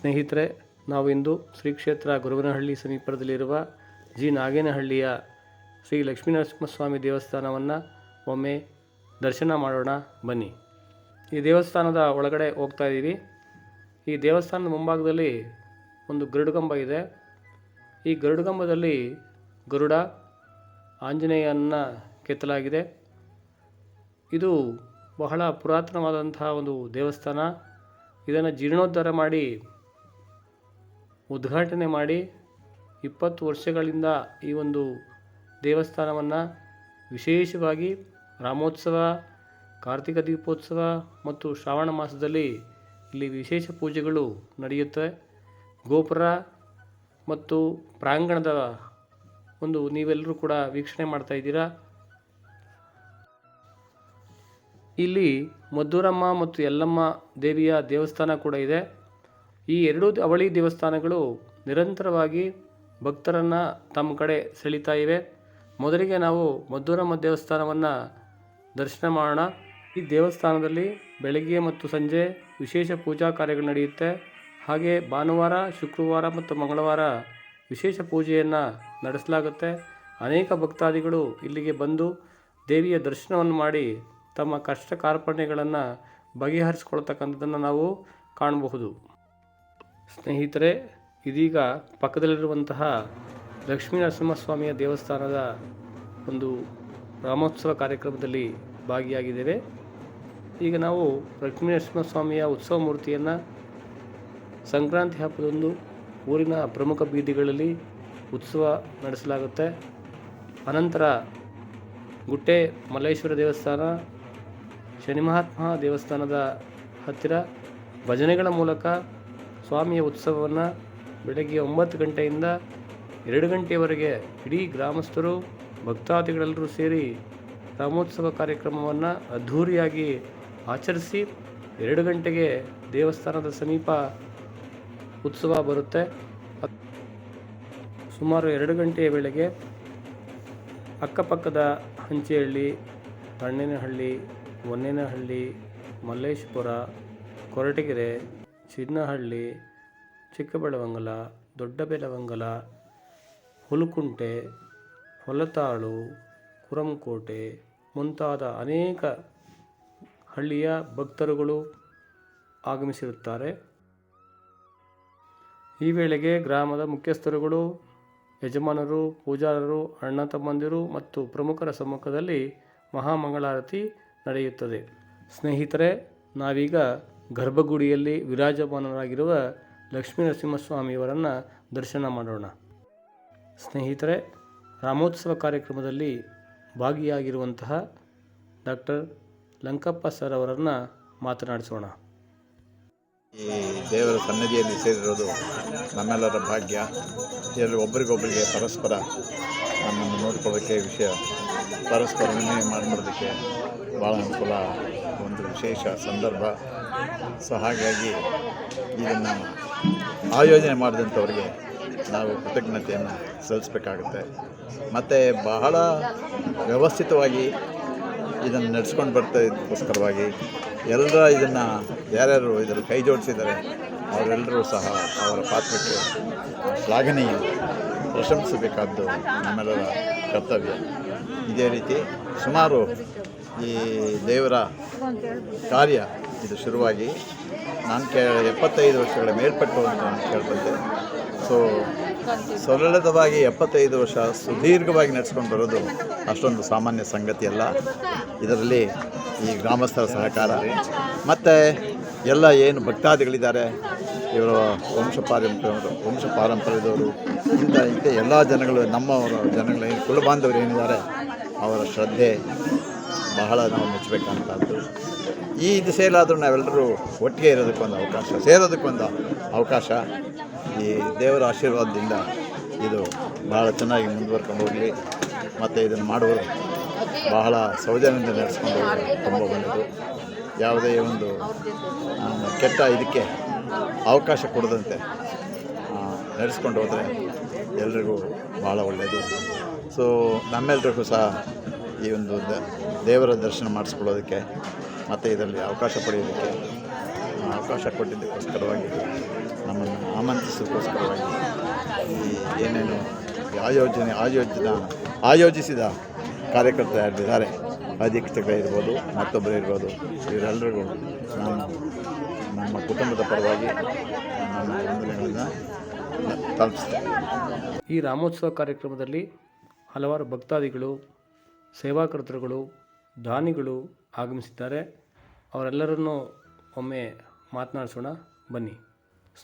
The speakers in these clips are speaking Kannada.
ಸ್ನೇಹಿತರೆ ನಾವು ಇಂದು ಶ್ರೀ ಕ್ಷೇತ್ರ ಗುರುವನಹಳ್ಳಿ ಸಮೀಪದಲ್ಲಿರುವ ಜಿ. ನಾಗೇನಹಳ್ಳಿಯ ಶ್ರೀ. ಲಕ್ಷ್ಮೀನರಸಿಂಹಸ್ವಾಮಿ ದೇವಸ್ಥಾನವನ್ನು ಒಮ್ಮೆ ದರ್ಶನ ಮಾಡೋಣ, ಬನ್ನಿ. ಈ ದೇವಸ್ಥಾನದ ಒಳಗಡೆ ಹೋಗ್ತಾ ಇದ್ದೀವಿ. ಈ ದೇವಸ್ಥಾನದ ಮುಂಭಾಗದಲ್ಲಿ ಒಂದು ಗರುಡಗಂಬ ಇದೆ. ಈ ಗರುಡಗಂಬದಲ್ಲಿ ಗರುಡ ಆಂಜನೇಯನ ಕೆತ್ತಲಾಗಿದೆ. ಇದು ಬಹಳ ಪುರಾತನವಾದಂತಹ ಒಂದು ದೇವಸ್ಥಾನ. ಇದನ್ನು ಜೀರ್ಣೋದ್ಧಾರ ಮಾಡಿ ಉದ್ಘಾಟನೆ ಮಾಡಿ ಇಪ್ಪತ್ತು ವರ್ಷಗಳಿಂದ ಈ ಒಂದು ದೇವಸ್ಥಾನವನ್ನು ವಿಶೇಷವಾಗಿ ರಾಮೋತ್ಸವ, ಕಾರ್ತಿಕ ದೀಪೋತ್ಸವ ಮತ್ತು ಶ್ರಾವಣ ಮಾಸದಲ್ಲಿ ಇಲ್ಲಿ ವಿಶೇಷ ಪೂಜೆಗಳು ನಡೆಯುತ್ತವೆ. ಗೋಪುರ ಮತ್ತು ಪ್ರಾಂಗಣದ ಒಂದು ನೀವೆಲ್ಲರೂ ಕೂಡ ವೀಕ್ಷಣೆ ಮಾಡ್ತಾ ಇದ್ದೀರಾ? ಇಲ್ಲಿ ಮದ್ದೂರಮ್ಮ ಮತ್ತು ಯಲ್ಲಮ್ಮ ದೇವಿಯ ದೇವಸ್ಥಾನ ಕೂಡ ಇದೆ. ಈ ಎರಡೂ ಅವಳಿ ದೇವಸ್ಥಾನಗಳು ನಿರಂತರವಾಗಿ ಭಕ್ತರನ್ನು ತಮ್ಮ ಕಡೆ ಸೆಳೀತಾ ಇವೆ. ಮೊದಲಿಗೆ ನಾವು ಮದ್ದೂರಮ್ಮ ದೇವಸ್ಥಾನವನ್ನು ದರ್ಶನ ಮಾಡೋಣ. ಈ ದೇವಸ್ಥಾನದಲ್ಲಿ ಬೆಳಗ್ಗೆ ಮತ್ತು ಸಂಜೆ ವಿಶೇಷ ಪೂಜಾ ಕಾರ್ಯಗಳು ನಡೆಯುತ್ತೆ. ಹಾಗೆ ಭಾನುವಾರ, ಶುಕ್ರವಾರ ಮತ್ತು ಮಂಗಳವಾರ ವಿಶೇಷ ಪೂಜೆಯನ್ನು ನಡೆಸಲಾಗುತ್ತೆ. ಅನೇಕ ಭಕ್ತಾದಿಗಳು ಇಲ್ಲಿಗೆ ಬಂದು ದೇವಿಯ ದರ್ಶನವನ್ನು ಮಾಡಿ ತಮ್ಮ ಕಷ್ಟ ಕಾರ್ಪಣ್ಯಗಳನ್ನು ಬಗೆಹರಿಸ್ಕೊಳ್ತಕ್ಕಂಥದ್ದನ್ನು ನಾವು ಕಾಣಬಹುದು. ಸ್ನೇಹಿತರೆ, ಇದೀಗ ಪಕ್ಕದಲ್ಲಿರುವಂತಹ ಲಕ್ಷ್ಮೀ ನರಸಿಂಹಸ್ವಾಮಿಯ ದೇವಸ್ಥಾನದ ಒಂದು ರಾಮೋತ್ಸವ ಕಾರ್ಯಕ್ರಮದಲ್ಲಿ ಭಾಗಿಯಾಗಿದ್ದೇವೆ. ಈಗ ನಾವು ಲಕ್ಷ್ಮೀ ನರಸಿಂಹಸ್ವಾಮಿಯ ಉತ್ಸವ ಮೂರ್ತಿಯನ್ನು ಸಂಕ್ರಾಂತಿ ಹಬ್ಬದಂದು ಊರಿನ ಪ್ರಮುಖ ಬೀದಿಗಳಲ್ಲಿ ಉತ್ಸವ ನಡೆಸಲಾಗುತ್ತೆ. ಅನಂತರ ಗುಟ್ಟೆ ಮಲ್ಲೇಶ್ವರ ದೇವಸ್ಥಾನ ಶನಿ ಮಹಾತ್ಮ ದೇವಸ್ಥಾನದ ಹತ್ತಿರ ಭಜನೆಗಳ ಮೂಲಕ ಸ್ವಾಮಿಯ ಉತ್ಸವವನ್ನು ಬೆಳಗ್ಗೆ ಒಂಬತ್ತು ಗಂಟೆಯಿಂದ ಎರಡು ಗಂಟೆಯವರೆಗೆ ಇಡೀ ಗ್ರಾಮಸ್ಥರು, ಭಕ್ತಾದಿಗಳೆಲ್ಲರೂ ಸೇರಿ ರಾಮೋತ್ಸವ ಕಾರ್ಯಕ್ರಮವನ್ನು ಅದ್ಧೂರಿಯಾಗಿ ಆಚರಿಸಿ ಎರಡು ಗಂಟೆಗೆ ದೇವಸ್ಥಾನದ ಸಮೀಪ ಉತ್ಸವ ಬರುತ್ತೆ. ಸುಮಾರು ಎರಡು ಗಂಟೆಯ ವೇಳೆಗೆ ಅಕ್ಕಪಕ್ಕದ ಹಂಚಿಹಳ್ಳಿ ತಣ್ಣೇನಹಳ್ಳಿ ಹೊನ್ನೇನಹಳ್ಳಿ ಮಲ್ಲೇಶ್ಪುರ ಕೊರಟಗೆರೆ ಚಿನ್ನಹಳ್ಳಿ, ಚಿಕ್ಕಬೆಳವಂಗಲ ದೊಡ್ಡಬೆಲವಂಗಲ ಹುಲುಕುಂಟೆ, ಹೊಲತಾಳು ಕುರಂಕೋಟೆ ಮುಂತಾದ ಅನೇಕ ಹಳ್ಳಿಯ ಭಕ್ತರುಗಳು ಆಗಮಿಸಿರುತ್ತಾರೆ. ಈ ವೇಳೆಗೆ ಗ್ರಾಮದ ಮುಖ್ಯಸ್ಥರುಗಳು, ಯಜಮಾನರು, ಪೂಜಾರರು, ಅಣ್ಣ ತಮ್ಮಂದಿರು ಮತ್ತು ಪ್ರಮುಖರ ಸಮ್ಮುಖದಲ್ಲಿ ಮಹಾಮಂಗಳಾರತಿ ನಡೆಯುತ್ತದೆ. ಸ್ನೇಹಿತರೆ, ನಾವೀಗ ಗರ್ಭಗುಡಿಯಲ್ಲಿ ವಿರಾಜಮಾನರಾಗಿರುವ ಲಕ್ಷ್ಮೀ ನರಸಿಂಹಸ್ವಾಮಿಯವರನ್ನು ದರ್ಶನ ಮಾಡೋಣ. ಸ್ನೇಹಿತರೆ, ರಾಮೋತ್ಸವ ಕಾರ್ಯಕ್ರಮದಲ್ಲಿ ಭಾಗಿಯಾಗಿರುವಂತಹ ಡಾಕ್ಟರ್ ಲಂಕಪ್ಪ ಸರ್ ಅವರನ್ನು ಮಾತನಾಡಿಸೋಣ. ಈ ದೇವರ ಸನ್ನಿಧಿಯಲ್ಲಿ ಸೇರಿರೋದು ನಮ್ಮೆಲ್ಲರ ಭಾಗ್ಯ. ಇದರಲ್ಲಿ ಒಬ್ಬರಿಗೊಬ್ಬರಿಗೆ ಪರಸ್ಪರ ನಮ್ಮನ್ನು ನೋಡ್ಕೊಳ್ಳೋಕ್ಕೆ ವಿಷಯ ಪರಸ್ಪರ ವಿನಿಮಯ ಮಾಡ್ಕೊಳ್ಳೋದಕ್ಕೆ ಭಾಳ ಅನುಕೂಲ ಒಂದು ವಿಶೇಷ ಸಂದರ್ಭ. ಸೊ ಹಾಗಾಗಿ ಇದನ್ನು ಆಯೋಜನೆ ಮಾಡಿದಂಥವ್ರಿಗೆ ನಾವು ಕೃತಜ್ಞತೆಯನ್ನು ಸಲ್ಲಿಸಬೇಕಾಗುತ್ತೆ. ಮತ್ತು ಬಹಳ ವ್ಯವಸ್ಥಿತವಾಗಿ ಇದನ್ನು ನಡೆಸ್ಕೊಂಡು ಬರ್ತಾ ಇದಕ್ಕೋಸ್ಕರವಾಗಿ ಎಲ್ಲರ ಇದನ್ನು ಯಾರ್ಯಾರು ಇದರಲ್ಲಿ ಕೈ ಜೋಡಿಸಿದ್ದಾರೆ ಅವರೆಲ್ಲರೂ ಸಹ ಅವರ ಪಾತ್ರಕ್ಕೆ ಶ್ಲಾಘನೀಯ ಪ್ರಶಂಸಿಸಬೇಕಾದ್ದು ನಮ್ಮೆಲ್ಲರ ಕರ್ತವ್ಯ. ಇದೇ ರೀತಿ ಸುಮಾರು ಈ ದೇವರ ಕಾರ್ಯ ಇದು ಶುರುವಾಗಿ. ನಾನು ಕೇ, ಎಪ್ಪತ್ತೈದು ವರ್ಷಗಳ ಮೇಲ್ಪಟ್ಟು ಅಂತ ನಾನು ಕೇಳ್ಬಂದೆ ಸೊ ಸರಳದವಾಗಿ ಎಪ್ಪತ್ತೈದು ವರ್ಷ ಸುದೀರ್ಘವಾಗಿ ನಡೆಸ್ಕೊಂಡು ಬರೋದು ಅಷ್ಟೊಂದು ಸಾಮಾನ್ಯ ಸಂಗತಿ ಅಲ್ಲ. ಇದರಲ್ಲಿ ಈ ಗ್ರಾಮಸ್ಥರ ಸಹಕಾರ. ಮತ್ತು ಎಲ್ಲ ಏನು ಭಕ್ತಾದಿಗಳಿದ್ದಾರೆ, ಇವರು ವಂಶ ಪಾರಂಪರ್ಯವರು ವಂಶ ಪಾರಂಪರ್ಯದವರು, ಇಂಥ ಇಂಥ ಎಲ್ಲ ಜನಗಳು, ನಮ್ಮವರ ಜನಗಳು ಏನು ಕುಲ ಬಾಂಧವರು ಏನಿದ್ದಾರೆ, ಅವರ ಶ್ರದ್ಧೆ ಬಹಳ ನಾವು ಮೆಚ್ಚಬೇಕಂತದ್ದು. ಈ ದಿಸೆಯಲ್ಲಾದರೂ ನಾವೆಲ್ಲರೂ ಒಟ್ಟಿಗೆ ಇರೋದಕ್ಕೊಂದು ಅವಕಾಶ ಸೇರೋದಕ್ಕೊಂದು ಅವಕಾಶ. ಈ ದೇವರ ಆಶೀರ್ವಾದದಿಂದ ಇದು ಭಾಳ ಚೆನ್ನಾಗಿ ಮುಂದುವರ್ಕೊಂಡು ಹೋಗಲಿ ಮತ್ತು ಇದನ್ನು ಮಾಡುವುದು ಬಹಳ ಸೌಜನ್ಯದಿಂದ ನಡೆಸ್ಕೊಂಡು ತುಂಬ ಬಂದಿದ್ದು ಯಾವುದೇ ಒಂದು ಕೆಟ್ಟ ಇದಕ್ಕೆ ಅವಕಾಶ ಕೊಡದಂತೆ ನಡೆಸ್ಕೊಂಡು ಹೋದರೆ ಎಲ್ರಿಗೂ ಭಾಳ ಒಳ್ಳೆಯದು. ಸೊ ನಮ್ಮೆಲ್ರಿಗೂ ಸಹ ಈ ಒಂದು ದೇವರ ದರ್ಶನ ಮಾಡಿಸ್ಕೊಳ್ಳೋದಕ್ಕೆ ಮತ್ತು ಇದರಲ್ಲಿ ಅವಕಾಶ ಪಡೆಯೋದಕ್ಕೆ ಅವಕಾಶ ಕೊಟ್ಟಿದ್ದಕ್ಕೋಸ್ಕರವಾಗಿ ನಮ್ಮನ್ನು ಆಮಂತ್ರಿಸೋಸ್ಕರವಾಗಿ ಈ ಏನೇನು ಆಯೋಜನೆ ಆಯೋಜಿತ ಆಯೋಜಿಸಿದ ಕಾರ್ಯಕರ್ತರು ಯಾರಿದ್ದಾರೆ ಅಧೀಕ್ಷಕರಿರ್ಬೋದು ಮತ್ತೊಬ್ಬರು ಇರ್ಬೋದು, ಇವರೆಲ್ಲರಿಗೂ ನಾನು ನಮ್ಮ ಕುಟುಂಬದ ಪರವಾಗಿ ನನ್ನ ವಂದನೆಗಳನ್ನು ತಲುಪಿಸ್ತೇನೆ. ಈ ರಾಮೋತ್ಸವ ಕಾರ್ಯಕ್ರಮದಲ್ಲಿ ಹಲವಾರು ಭಕ್ತಾದಿಗಳು, ಸೇವಾಕರ್ತರುಗಳು ದಾನಿಗಳು ಆಗಮಿಸಿದ್ದಾರೆ. ಅವರೆಲ್ಲರನ್ನೂ ಒಮ್ಮೆ ಮಾತನಾಡಿಸೋಣ. ಬನ್ನಿ.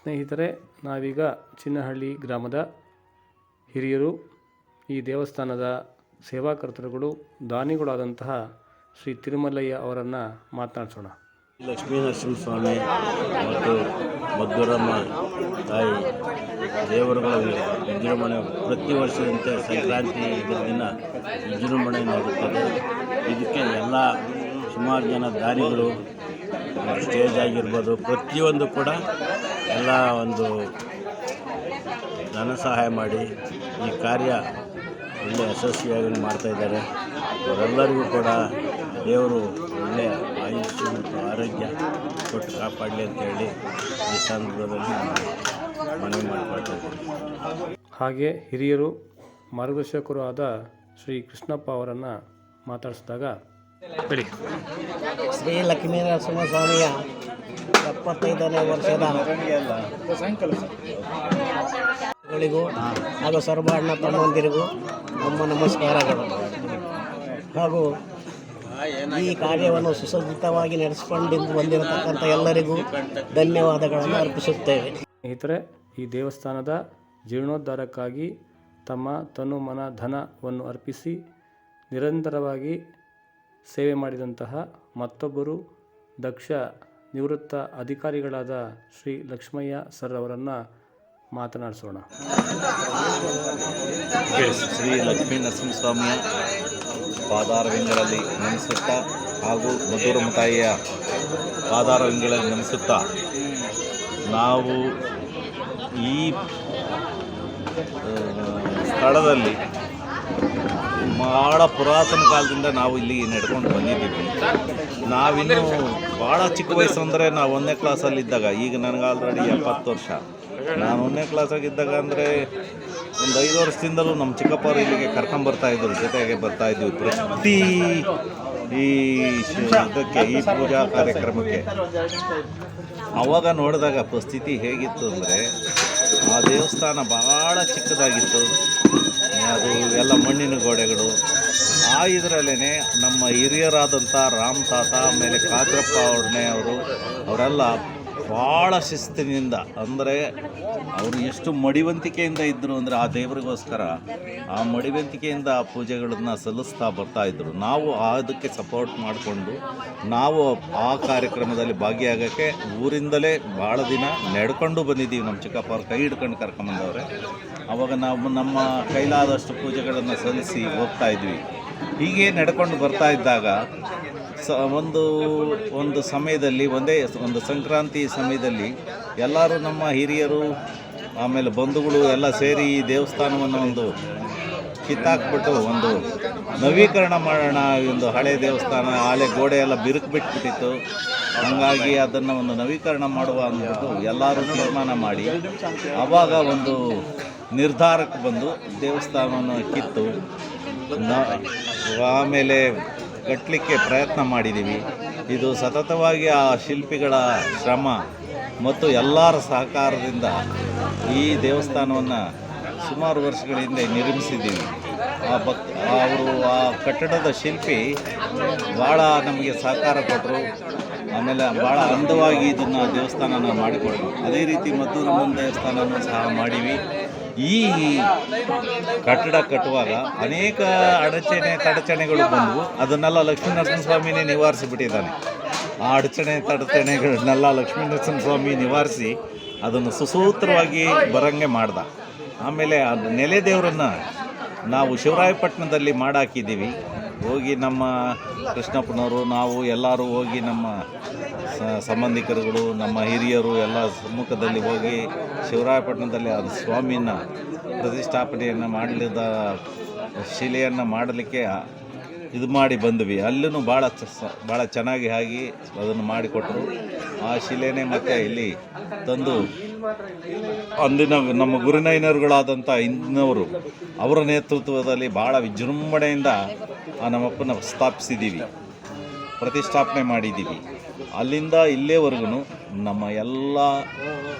ಸ್ನೇಹಿತರೆ, ನಾವೀಗ ಚಿನ್ನಹಳ್ಳಿ ಗ್ರಾಮದ ಹಿರಿಯರು, ಈ ದೇವಸ್ಥಾನದ ಸೇವಾಕರ್ತರುಗಳು, ದಾನಿಗಳಾದಂತಹ ಶ್ರೀ ತಿರುಮಲಯ್ಯ ಅವರನ್ನು ಮಾತನಾಡಿಸೋಣ. ಲಕ್ಷ್ಮೀ ಸ್ವಾಮಿ ಮತ್ತು ಮದ್ದೂರಮ್ಮ ತಾಯಿ ದೇವರುಗಳ ವಿಜೃಂಭಣೆ ಪ್ರತಿ ವರ್ಷದಂತೆ ಸಂಕ್ರಾಂತಿ ದಿನ ವಿಜೃಂಭಣೆ ನಡೆಯುತ್ತದೆ ಇದಕ್ಕೆ ಎಲ್ಲ ಸುಮಾರು ಜನ ದಾನಿಗಳು ಸ್ಟೇಜ್ ಆಗಿರ್ಬೋದು. ಪ್ರತಿಯೊಂದು ಕೂಡ ಎಲ್ಲ ಒಂದು ಧನ ಸಹಾಯ ಮಾಡಿ ಈ ಕಾರ್ಯ ಒಳ್ಳೆ ಯಶಸ್ವಿಯಾಗಿ ಮಾಡ್ತಾ ಇದ್ದಾರೆ. ಅವರೆಲ್ಲರಿಗೂ ಕೂಡ ದೇವರು ಒಳ್ಳೆಯ ಆಯುಷ್ಯ ಮತ್ತು ಆರೋಗ್ಯ ಕೊಟ್ಟು ಕಾಪಾಡಲಿ ಅಂತೇಳಿ ಈ ಸಂದರ್ಭದಲ್ಲಿ ಮನವಿ ಮಾಡಿಕೊಳ್ತಾ ಹಾಗೆ ಹಿರಿಯರು ಮಾರ್ಗದರ್ಶಕರು ಆದ ಶ್ರೀ ಕೃಷ್ಣಪ್ಪ ಅವರನ್ನು ಮಾತಾಡಿಸಿದಾಗ ಹೇಳಿ ಶ್ರೀ ಲಕ್ಷ್ಮೀನರಸಿಂಹ ಸ್ವಾಮಿಯ ಎಪ್ಪತ್ತೈದನೇ ವರ್ಷದ ಗಳಿಗೂ ಹಾಗೂ ಸರ್ಬಾಣ್ಣ ತಮ್ಮಂದಿರಿಗೂ ನಮ್ಮ ನಮಸ್ಕಾರಗಳು. ಹಾಗೂ ಈ ಕಾರ್ಯವನ್ನು ಸುಸಜ್ಜಿತವಾಗಿ ನಡೆಸಿಕೊಂಡು ಬಂದಿರತಕ್ಕಂಥ ಎಲ್ಲರಿಗೂ ಧನ್ಯವಾದಗಳನ್ನು ಅರ್ಪಿಸುತ್ತೇವೆ. ಸ್ನೇಹಿತರೆ ಈ ದೇವಸ್ಥಾನದ ಜೀರ್ಣೋದ್ಧಾರಕ್ಕಾಗಿ ತಮ್ಮ ತನು ಮನ ಧನವನ್ನು ಅರ್ಪಿಸಿ ನಿರಂತರವಾಗಿ ಸೇವೆ ಮಾಡಿದಂತಹ ಮತ್ತೊಬ್ಬರು ದಕ್ಷ ನಿವೃತ್ತ ಅಧಿಕಾರಿಗಳಾದ ಶ್ರೀ ಲಕ್ಷ್ಮಯ್ಯ ಸರ್ ಅವರನ್ನು ಮಾತನಾಡಿಸೋಣ. ಶ್ರೀ ಲಕ್ಷ್ಮೀ ನರಸಿಂಹಸ್ವಾಮಿಯ ಪಾದಾರವಿಂಗಳಲ್ಲಿ ನೆನೆಸುತ್ತಾ ಹಾಗೂ ಮಧುರಮ್ಮ ತಾಯಿಯ ಪಾದಾರವಿಂಗಳಲ್ಲಿ ನೆನೆಸುತ್ತಾ ನಾವು ಈ ಸ್ಥಳದಲ್ಲಿ ಭಾಳ ಪುರಾತನ ಕಾಲದಿಂದ ನಾವು ಇಲ್ಲಿ ನಡ್ಕೊಂಡು ಬಂದಿದ್ದೀವಿ. ನಾವಿನ್ನು ಭಾಳ ಚಿಕ್ಕ ವಯಸ್ಸು ಅಂದರೆ ನಾವು ಒಂದನೇ ಕ್ಲಾಸಲ್ಲಿದ್ದಾಗ ಈಗ ನನಗೆ ಆಲ್ರೆಡಿ ಎಪ್ಪತ್ತು ವರ್ಷ. ನಾನು ಒಂದನೇ ಕ್ಲಾಸಾಗಿದ್ದಾಗ ಅಂದರೆ ಒಂದು ಐದು ವರ್ಷದಿಂದಲೂ ನಮ್ಮ ಚಿಕ್ಕಪ್ಪರು ಇಲ್ಲಿಗೆ ಕರ್ಕೊಂಬರ್ತಾ ಇದ್ರು, ಜೊತೆಗೆ ಬರ್ತಾ ಇದ್ವಿ. ಪ್ರತಿ ಈ ಇದಕ್ಕೆ ಈ ಪೂಜಾ ಕಾರ್ಯಕ್ರಮಕ್ಕೆ. ಅವಾಗ ನೋಡಿದಾಗ ಪರಿಸ್ಥಿತಿ ಹೇಗಿತ್ತು ಅಂದರೆ, ಆ ದೇವಸ್ಥಾನ ಭಾಳ ಚಿಕ್ಕದಾಗಿತ್ತು. ಅದು ಎಲ್ಲ ಮಣ್ಣಿನ ಗೋಡೆಗಳು. ಆ ಇದರಲ್ಲೇ ನಮ್ಮ ಹಿರಿಯರಾದಂಥ ರಾಮ್ ತಾತ, ಆಮೇಲೆ ಕಾದ್ರಪ್ಪ ಅವ್ರನ್ನೇ ಅವರು, ಅವರೆಲ್ಲ ಭಾಳ ಶಿಸ್ತಿನಿಂದ ಅಂದರೆ ಅವರು ಎಷ್ಟು ಮಡಿವಂತಿಕೆಯಿಂದ ಇದ್ದರು ಅಂದರೆ ಆ ದೇವರಿಗೋಸ್ಕರ ಆ ಮಡಿವಂತಿಕೆಯಿಂದ ಆ ಪೂಜೆಗಳನ್ನು ಸಲ್ಲಿಸ್ತಾ ಬರ್ತಾ ಇದ್ದರು ನಾವು ಅದಕ್ಕೆ ಸಪೋರ್ಟ್ ಮಾಡಿಕೊಂಡು ನಾವು ಆ ಕಾರ್ಯಕ್ರಮದಲ್ಲಿ ಭಾಗಿಯಾಗೋಕ್ಕೆ ಊರಿಂದಲೇ ಭಾಳ ದಿನ ನಡ್ಕೊಂಡು ಬಂದಿದ್ದೀವಿ. ನಮ್ಮ ಚಿಕ್ಕಪ್ಪ ಅವ್ರ ಕೈ ಹಿಡ್ಕೊಂಡು ಕರ್ಕೊಂಬಂದವ್ರೆ ಅವಾಗ ನಾವು ನಮ್ಮ ಕೈಲಾದಷ್ಟು ಪೂಜೆಗಳನ್ನು ಸಲ್ಲಿಸಿ ಹೋಗ್ತಾ ಇದ್ವಿ. ಹೀಗೆ ನಡ್ಕೊಂಡು ಬರ್ತಾ ಇದ್ದಾಗ ಒಂದು ಒಂದು ಸಮಯದಲ್ಲಿ, ಒಂದೇ ಒಂದು ಸಂಕ್ರಾಂತಿ ಸಮಯದಲ್ಲಿ ಎಲ್ಲರೂ ನಮ್ಮ ಹಿರಿಯರು, ಆಮೇಲೆ ಬಂಧುಗಳು ಎಲ್ಲ ಸೇರಿ ಈ ದೇವಸ್ಥಾನವನ್ನು ಒಂದು ಕಿತ್ತಾಕ್ಬಿಟ್ಟು ಒಂದು ನವೀಕರಣ ಮಾಡೋಣ, ಒಂದು ಹಳೆ ದೇವಸ್ಥಾನ ಹಳೆ ಗೋಡೆ ಎಲ್ಲ ಬಿರುಕು ಬಿಟ್ಬಿಟ್ಟಿತ್ತು ಹಾಗಾಗಿ ಅದನ್ನು ಒಂದು ನವೀಕರಣ ಮಾಡುವ ಅಂದ್ಬಿಟ್ಟು ಎಲ್ಲರೂ ತೀರ್ಮಾನ ಮಾಡಿ ಆವಾಗ ಒಂದು ನಿರ್ಧಾರಕ್ಕೆ ಬಂದು ದೇವಸ್ಥಾನವನ್ನು ಕಿತ್ತು. ಆಮೇಲೆ ಕಟ್ಟಲಿಕ್ಕೆ ಪ್ರಯತ್ನ ಮಾಡಿದ್ದೀವಿ. ಇದು ಸತತವಾಗಿ ಆ ಶಿಲ್ಪಿಗಳ ಶ್ರಮ ಮತ್ತು ಎಲ್ಲರ ಸಹಕಾರದಿಂದ ಈ ದೇವಸ್ಥಾನವನ್ನು ಸುಮಾರು ವರ್ಷಗಳ ಹಿಂದೆ ನಿರ್ಮಿಸಿದ್ದೀವಿ. ಆ ಭಕ್, ಅವರು ಆ ಕಟ್ಟಡದ ಶಿಲ್ಪಿ ಭಾಳ ನಮಗೆ ಸಹಕಾರ ಕೊಟ್ಟರು. ಆಮೇಲೆ ಭಾಳ ಅಂದವಾಗಿ ಇದನ್ನು ದೇವಸ್ಥಾನನ ಮಾಡಿಕೊಡ್ರು ಅದೇ ರೀತಿ ಮದ್ದೂರಮ್ಮನ ದೇವಸ್ಥಾನನೂ ಸಹ ಮಾಡೀವಿ. ಈ ಕಟ್ಟಡ ಕಟ್ಟುವಾಗ ಅನೇಕ ಅಡಚಣೆ ತಡಚಣೆಗಳು ಬಂದವು. ಅದನ್ನೆಲ್ಲ ಲಕ್ಷ್ಮೀ ನರಸಿಂಹಸ್ವಾಮಿನೇ ನಿವಾರಿಸಿಬಿಟ್ಟಿದ್ದಾನೆ. ಆ ಅಡಚಣೆ ತಡಚಣೆಗಳನ್ನೆಲ್ಲ ಲಕ್ಷ್ಮೀ ನರಸಿಂಹಸ್ವಾಮಿ ನಿವಾರಿಸಿ ಅದನ್ನು ಸುಸೂತ್ರವಾಗಿ ಬರಂಗೆ ಮಾಡ್ದ. ಆಮೇಲೆ ಅದು ನೆಲೆ ದೇವರನ್ನು ನಾವು ಶಿವರಾಯಪಟ್ಟಣದಲ್ಲಿ ಮಾಡಾಕಿದ್ದೀವಿ. ಹೋಗಿ ನಮ್ಮ ಕೃಷ್ಣಪ್ಪನವರು, ನಾವು ಎಲ್ಲರೂ ಹೋಗಿ ನಮ್ಮ ಸಂಬಂಧಿಕರುಗಳು, ನಮ್ಮ ಹಿರಿಯರು ಎಲ್ಲ ಸಮ್ಮುಖದಲ್ಲಿ ಹೋಗಿ ಶಿವರಾಯಪಟ್ಟಣದಲ್ಲಿ ಅದು ಸ್ವಾಮಿನ ಪ್ರತಿಷ್ಠಾಪನೆಯನ್ನು ಮಾಡಲಿದ್ದ ಶಿಲೆಯನ್ನು ಮಾಡಲಿಕ್ಕೆ ಇದು ಮಾಡಿ ಬಂದ್ವಿ. ಅಲ್ಲೂ ಭಾಳ ಭಾಳ ಚೆನ್ನಾಗಿ ಆಗಿ ಅದನ್ನು ಮಾಡಿಕೊಟ್ಟರು ಆ ಶಿಲೆನೇ ಮತ್ತೆ ಇಲ್ಲಿ ತಂದು ಅಂದಿನ ನಮ್ಮ ಗುರುನೈನರುಗಳಾದಂಥ ಹಿಂದಿನವರು ಅವರ ನೇತೃತ್ವದಲ್ಲಿ ಭಾಳ ವಿಜೃಂಭಣೆಯಿಂದ ಆ ನಮ್ಮಪ್ಪನ ಸ್ಥಾಪಿಸಿದ್ದೀವಿ. ಪ್ರತಿಷ್ಠಾಪನೆ ಮಾಡಿದ್ದೀವಿ. ಅಲ್ಲಿಂದ ಇಲ್ಲೇವರೆಗೂ ನಮ್ಮ ಎಲ್ಲ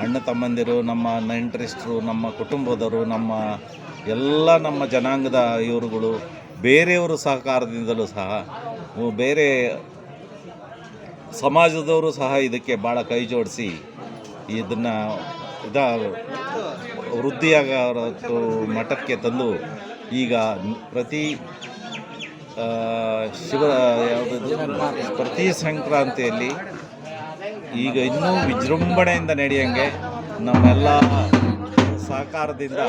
ಅಣ್ಣ ತಮ್ಮಂದಿರು, ನಮ್ಮ ನೆಂಟರಿಷ್ಟರು ನಮ್ಮ ಕುಟುಂಬದವರು, ನಮ್ಮ ಎಲ್ಲ ನಮ್ಮ ಜನಾಂಗದ ಇವರುಗಳು, ಬೇರೆಯವರು ಸಹಕಾರದಿಂದಲೂ ಸಹ ಬೇರೆ ಸಮಾಜದವರು ಸಹ ಇದಕ್ಕೆ ಭಾಳ ಕೈ ಜೋಡಿಸಿ ಇದನ್ನು ಇದ ವೃದ್ಧಿಯಾಗ ಮಠಕ್ಕೆ ತಂದು ಈಗ ಪ್ರತಿ ಶಿವ ಯಾವುದದು? ಪ್ರತಿ ಸಂಕ್ರಾಂತಿಯಲ್ಲಿ ಈಗ ಇನ್ನೂ ವಿಜೃಂಭಣೆಯಿಂದ ನಡೆಯಂಗೆ ನಮ್ಮೆಲ್ಲ ಸಹಕಾರದಿಂದ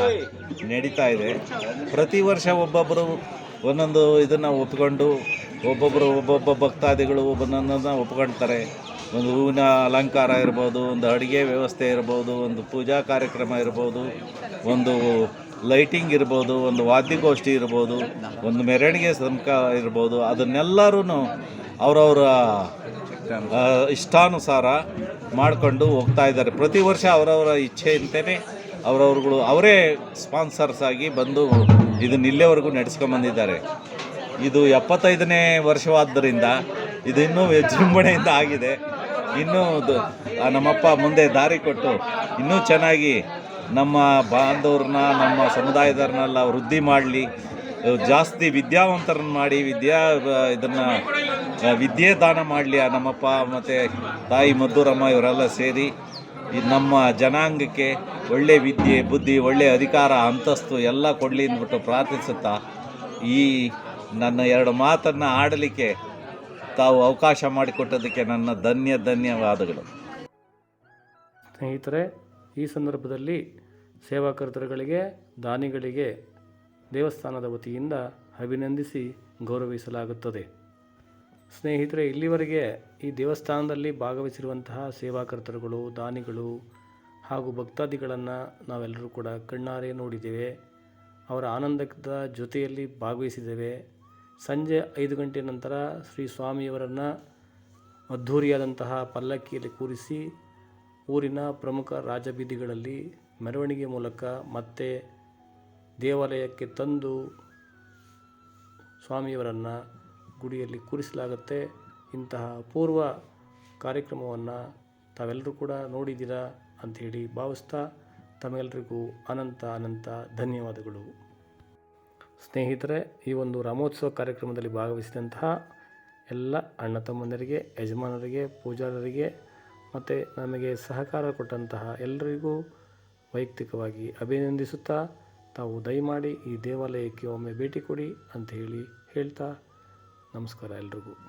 ನಡೀತಾ ಇದೆ. ಪ್ರತಿ ವರ್ಷ ಒಬ್ಬೊಬ್ಬರು ಒಂದೊಂದು ಇದನ್ನು ಒಪ್ಕೊಂಡು ಒಬ್ಬೊಬ್ಬರು ಒಬ್ಬೊಬ್ಬ ಭಕ್ತಾದಿಗಳು ಒಬ್ಬನನ್ನ ಒಪ್ಕೊಳ್ತಾರೆ ಒಂದು ಹೂವಿನ ಅಲಂಕಾರ ಇರ್ಬೋದು, ಒಂದು ಅಡುಗೆ ವ್ಯವಸ್ಥೆ ಇರ್ಬೋದು, ಒಂದು ಪೂಜಾ ಕಾರ್ಯಕ್ರಮ ಇರ್ಬೋದು, ಒಂದು ಲೈಟಿಂಗ್ ಇರ್ಬೋದು, ಒಂದು ವಾದ್ಯಗೋಷ್ಠಿ ಇರ್ಬೋದು, ಒಂದು ಮೆರವಣಿಗೆ ಸಂಕ ಇರ್ಬೋದು ಅದನ್ನೆಲ್ಲರೂ ಅವರವರ ಇಷ್ಟಾನುಸಾರ ಮಾಡಿಕೊಂಡು ಹೋಗ್ತಾ ಇದ್ದಾರೆ. ಪ್ರತಿ ವರ್ಷ ಅವರವರ ಇಚ್ಛೆಯಂತೆಯೇ ಅವರವ್ರುಗಳು ಅವರೇ ಸ್ಪಾನ್ಸರ್ಸ್ ಆಗಿ ಬಂದು ಇದನ್ನ ಇಲ್ಲೇವರೆಗೂ ನಡೆಸ್ಕೊಂಬಂದಿದ್ದಾರೆ ಇದು ಎಪ್ಪತ್ತೈದನೇ ವರ್ಷವಾದ್ದರಿಂದ ಇದು ಇನ್ನೂ ವಿಜೃಂಭಣೆಯಿಂದ ಆಗಿದೆ. ಇನ್ನೂ ನಮ್ಮಪ್ಪ ಮುಂದೆ ದಾರಿ ಕೊಟ್ಟು ಇನ್ನೂ ಚೆನ್ನಾಗಿ ನಮ್ಮ ಬಾಂಧವ್ರನ್ನ, ನಮ್ಮ ಸಮುದಾಯದವ್ರನ್ನೆಲ್ಲ ವೃದ್ಧಿ ಮಾಡಲಿ, ಜಾಸ್ತಿ ವಿದ್ಯಾವಂತರನ್ನ ಮಾಡಿ, ವಿದ್ಯಾ ಇದನ್ನು ವಿದ್ಯೆ ದಾನ ಮಾಡಲಿ, ಆ ನಮ್ಮಪ್ಪ, ಮತ್ತು ತಾಯಿ ಮದ್ದೂರಮ್ಮ ಇವರೆಲ್ಲ ಸೇರಿ ನಮ್ಮ ಜನಾಂಗಕ್ಕೆ ಒಳ್ಳೆ ವಿದ್ಯೆ, ಬುದ್ಧಿ, ಒಳ್ಳೆ ಅಧಿಕಾರ, ಅಂತಸ್ತು ಎಲ್ಲ ಕೊಡಲಿ ಅಂದ್ಬಿಟ್ಟು ಪ್ರಾರ್ಥಿಸುತ್ತಾ, ಈ ನನ್ನ ಎರಡು ಮಾತನ್ನು ಆಡಲಿಕ್ಕೆ ತಾವು ಅವಕಾಶ ಮಾಡಿಕೊಟ್ಟದಕ್ಕೆ ನನ್ನ ಧನ್ಯ, ಧನ್ಯವಾದಗಳು. ಸ್ನೇಹಿತರೆ ಈ ಸಂದರ್ಭದಲ್ಲಿ ಸೇವಾಕರ್ತರುಗಳಿಗೆ, ದಾನಿಗಳಿಗೆ ದೇವಸ್ಥಾನದ ವತಿಯಿಂದ ಅಭಿನಂದಿಸಿ ಗೌರವಿಸಲಾಗುತ್ತದೆ. ಸ್ನೇಹಿತರೆ, ಇಲ್ಲಿವರೆಗೆ ಈ ದೇವಸ್ಥಾನದಲ್ಲಿ ಭಾಗವಹಿಸಿರುವಂತಹ ಸೇವಾಕರ್ತರುಗಳು, ದಾನಿಗಳು ಹಾಗೂ ಭಕ್ತಾದಿಗಳನ್ನು ನಾವೆಲ್ಲರೂ ಕೂಡ ಕಣ್ಣಾರೆ ನೋಡಿದ್ದೇವೆ. ಅವರ ಆನಂದದ ಜೊತೆಯಲ್ಲಿ ಭಾಗವಹಿಸಿದ್ದೇವೆ. ಸಂಜೆ ಐದು ಗಂಟೆ ನಂತರ ಶ್ರೀ ಸ್ವಾಮಿಯವರನ್ನು ಅದ್ಧೂರಿಯಾದಂತಹ ಪಲ್ಲಕ್ಕಿಯಲ್ಲಿ ಕೂರಿಸಿ ಊರಿನ ಪ್ರಮುಖ ರಾಜಬೀದಿಗಳಲ್ಲಿ ಮೆರವಣಿಗೆ ಮೂಲಕ ಮತ್ತೆ ದೇವಾಲಯಕ್ಕೆ ತಂದು ಸ್ವಾಮಿಯವರನ್ನು ಗುಡಿಯಲ್ಲಿ ಕೂರಿಸಲಾಗುತ್ತೆ. ಇಂತಹ ಪೂರ್ವ ಕಾರ್ಯಕ್ರಮವನ್ನು ತಾವೆಲ್ಲರೂ ಕೂಡ ನೋಡಿದ್ದೀರಾ ಅಂಥೇಳಿ ಭಾವಿಸ್ತಾ ತಮಗೆಲ್ಲರಿಗೂ ಅನಂತ ಅನಂತ ಧನ್ಯವಾದಗಳು. ಸ್ನೇಹಿತರೆ, ಈ ಒಂದು ರಾಮೋತ್ಸವ ಕಾರ್ಯಕ್ರಮದಲ್ಲಿ ಭಾಗವಹಿಸಿದಂತಹ ಎಲ್ಲ ಅಣ್ಣ ತಮ್ಮಂದರಿಗೆ, ಯಜಮಾನರಿಗೆ, ಪೂಜಾರರಿಗೆ ಮತ್ತು ನಮಗೆ ಸಹಕಾರ ಕೊಟ್ಟಂತಹ ಎಲ್ಲರಿಗೂ ವೈಯಕ್ತಿಕವಾಗಿ ಅಭಿನಂದಿಸುತ್ತಾ ತಾವು ದಯಮಾಡಿ ಈ ದೇವಾಲಯಕ್ಕೆ ಒಮ್ಮೆ ಭೇಟಿ ಕೊಡಿ ಅಂತ ಹೇಳಿ ಹೇಳ್ತಾ ನಮಸ್ಕಾರ ಎಲ್ರಿಗೂ.